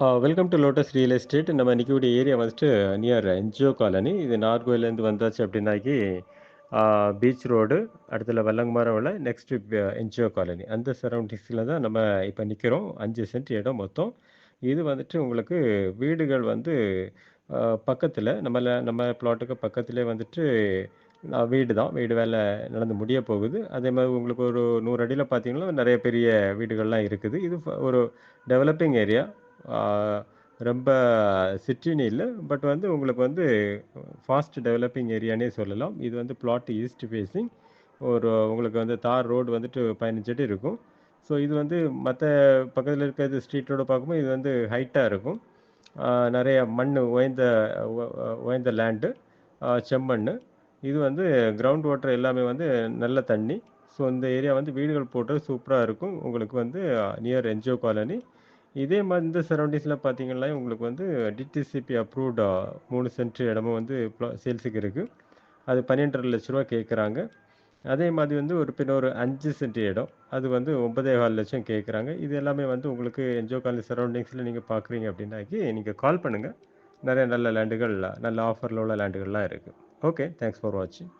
Welcome to lotus real estate. நம்ம நிற்கக்கூடிய area வந்துட்டு நியர் என்ஜிஓ காலனி. இது நார்கோயிலேருந்து வந்தாச்சு அப்படின்னாக்கி பீச் ரோடு அடுத்துல உள்ள நெக்ஸ்ட்டு என்ஜிஓ காலனி. அந்த சரௌண்டிங்ஸில் தான் நம்ம இப்போ நிற்கிறோம் அஞ்சு சென்ட் இடம் மொத்தம். இது வந்துட்டு உங்களுக்கு வீடுகள் வந்து பக்கத்தில் நம்மள நம்ம பிளாட்டுக்கு பக்கத்துலேயே வந்துட்டு நான் வீடு தான். வீடு வேலை நடந்து முடிய போகுது. அதே மாதிரி உங்களுக்கு ஒரு நூறு அடியில் பார்த்தீங்கன்னா நிறைய பெரிய வீடுகள்லாம் இருக்குது. இது ஒரு டெவலப்பிங் ஏரியா ரொம்ப சிட்டின்னு இல்லை. பட் வந்து உங்களுக்கு வந்து ஃபாஸ்ட் டெவலப்பிங் ஏரியானே சொல்லலாம். இது வந்து பிளாட் ஈஸ்ட் ஃபேஸிங் ஒரு உங்களுக்கு வந்து தார் ரோடு வந்துட்டு பதினஞ்சு அடி இருக்கும். ஸோ இது வந்து மற்ற பக்கத்தில் இருக்கிறது ஸ்ட்ரீட் ரோடு பார்க்கும்போது இது வந்து ஹைட்டாக இருக்கும். நிறைய மண் உயர்ந்த உயர்ந்த லேண்டு செம்மண். இது வந்து கிரவுண்ட் வாட்டர் எல்லாமே வந்து நல்ல தண்ணி. ஸோ இந்த ஏரியா வந்து வீடுகள் போட்டு சூப்பராக இருக்கும். உங்களுக்கு வந்து நியர் என்ஜிஓ காலனி இதே மாதிரி இந்த சரௌண்டிங்ஸில் பார்த்தீங்கன்னா உங்களுக்கு வந்து டிடிசிபி அப்ரூவ்டா மூணு சென்ட் இடமும் வந்து சேல்ஸுக்கு இருக்குது அது பன்னெண்டரை லட்ச ரூபா கேட்குறாங்க அதே மாதிரி வந்து ஒரு பின்ன ஒரு அஞ்சு சென்ட் இடம். அது வந்து ஒன்பதே கால் லட்சம் கேட்குறாங்க இது எல்லாமே வந்து உங்களுக்கு என்ஜோ காலனி சரௌண்டிங்ஸில் நீங்கள் பார்க்குறீங்க அப்படின்னாக்கி நீங்கள் கால் பண்ணுங்கள் நிறைய நல்ல லேண்டுகள் நல்ல ஆஃபரில் உள்ள லேண்டுகள்லாம் இருக்குது ஓகே தேங்க்ஸ் ஃபார் வாட்சிங்